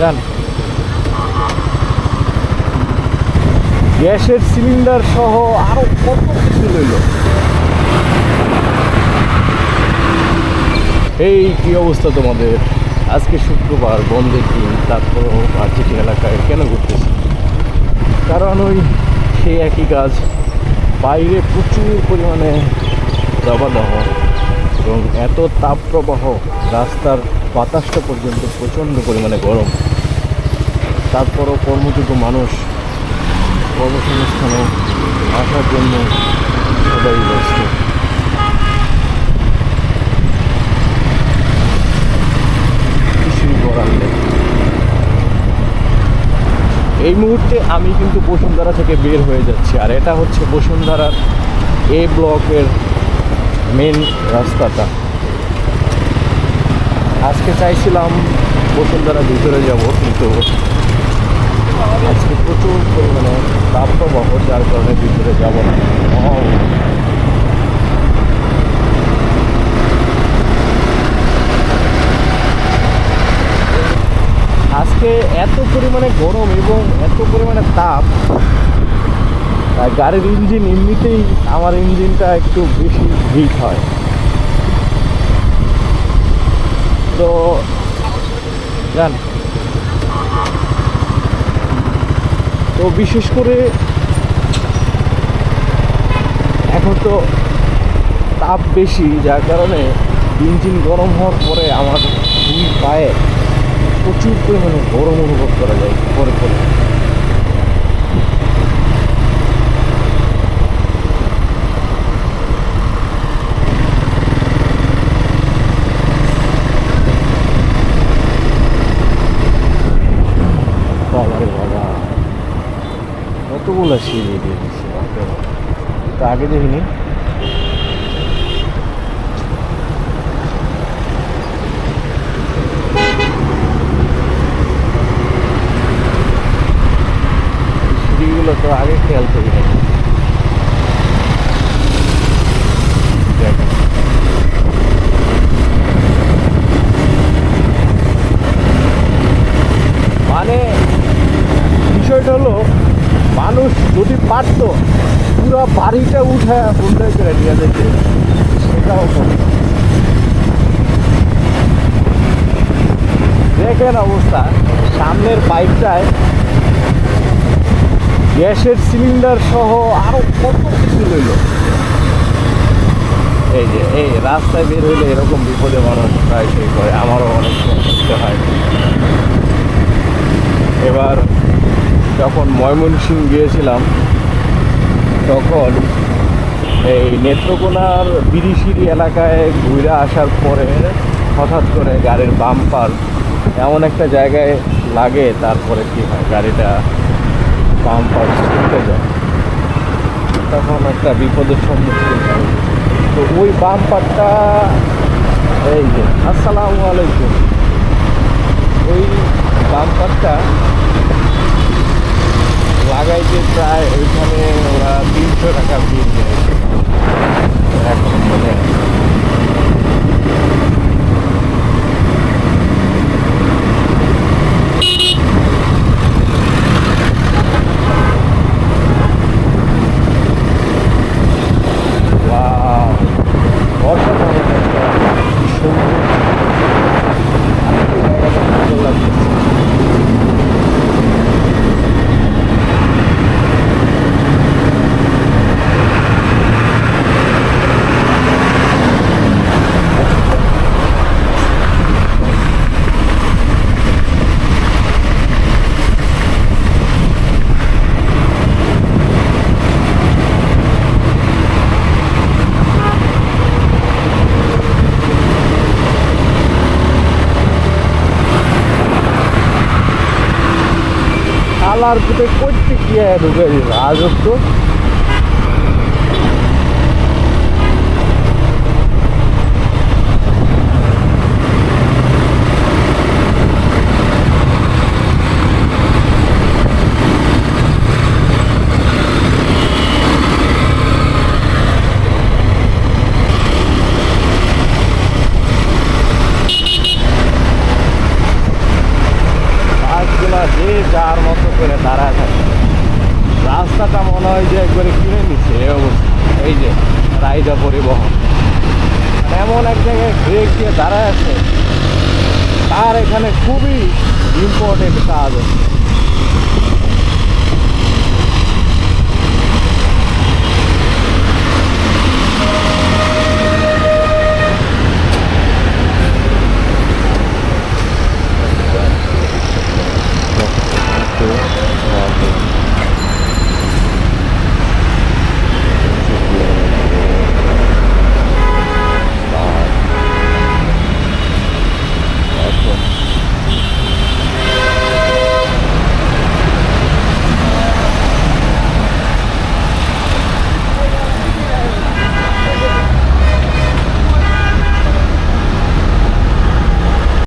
যান গ্যাসের সিলিন্ডার সহ আরও কত কিছু রইল এই কি অবস্থা তোমাদের? আজকে শুক্রবার, বন্ধের দিন, তারপরও আর্জিটি এলাকায় কেন ঘুরতেছি? কারণ ওই সেই একই কাজ, বাইরে প্রচুর পরিমাণে দাবাদাহ এবং এত তাপপ্রবাহ রাস্তার বাতাসটা পর্যন্ত প্রচণ্ড পরিমাণে গরম। তারপরও কর্মযোগ্য মানুষ কর্মসংস্থানে আসার জন্য সবাই ব্যস্ত। এই মুহূর্তে আমি কিন্তু বসুন্ধরা থেকে বের হয়ে যাচ্ছি, আর এটা হচ্ছে বসুন্ধরার এ ব্লকের মেন রাস্তাটা। আজকে চাইছিলাম বসুন্ধরা ভিতরে যাব, কিন্তু আজকে প্রচুর পরিমাণে তাপপ্রবাহ, যার কারণে ভিতরে যাব না। আজকে এত পরিমাণে গরম এবং এত পরিমাণে তাপ গাড়ির ইঞ্জিন এমনিতেই, আমার ইঞ্জিনটা একটু বেশি হিট হয়। তো জান। তো বিশেষ করে এখন তো তাপ বেশি, যার কারণে ইঞ্জিন গরম হওয়ার পরে আমার দুই পায়ে প্রচুর পরিমাণে গরম অনুভব করা যায়, পরে পরে। কতগুলো সিঁড়ি দিয়ে দিচ্ছে তো আগে দেখিনি সিঁড়িগুলো তো আগে খেয়াল করি না দেখেন। মানে বিষয়টা হলো মানুষ যদি পারত পুরো উঠে উল্টে করে যেতে সেটাও দেখেন অবস্থা, সামনের বাইকটায় গ্যাসের সিলিন্ডার সহ আরও কত কিছু রইল। এই যে, এই রাস্তায় বের হইলে এরকম বিপদে মানুষ প্রায় সেই করে আমারও অনেক করতে হয়। এবার যখন ময়মনসিং গিয়েছিলাম, তখন এই নেত্রকোনার বিরিশিরি এলাকায় ঘুরে আসার পরে হঠাৎ করে গাড়ির বাম্পার এমন একটা জায়গায় লাগে, তারপরে কি হয়? গাড়িটা বাম্পার ছুটে যায়। তখন একটা বিপদের সম্মুখীন হয়। তো ওই বাম্পারটা, এই যে, আসসালামু আলাইকুম। ওই বাম্পারটা লাগাইতে প্রায় ওইখানে ওরা তিনশো টাকা বিল নিয়েছে এখন মানে claro que tem coisa pequena, é, velho. Ah, eu tô রাস্তাটা মনে হয় যে একবারে কিনে নিচ্ছে এই অবস্থা এই যে, রাইডা পরিবহন। মানে এমন এক জায়গায় ব্রেক দিয়ে দাঁড়ায় আছে। তার এখানে খুবই ইম্পর্টেন্ট কাজ আছে।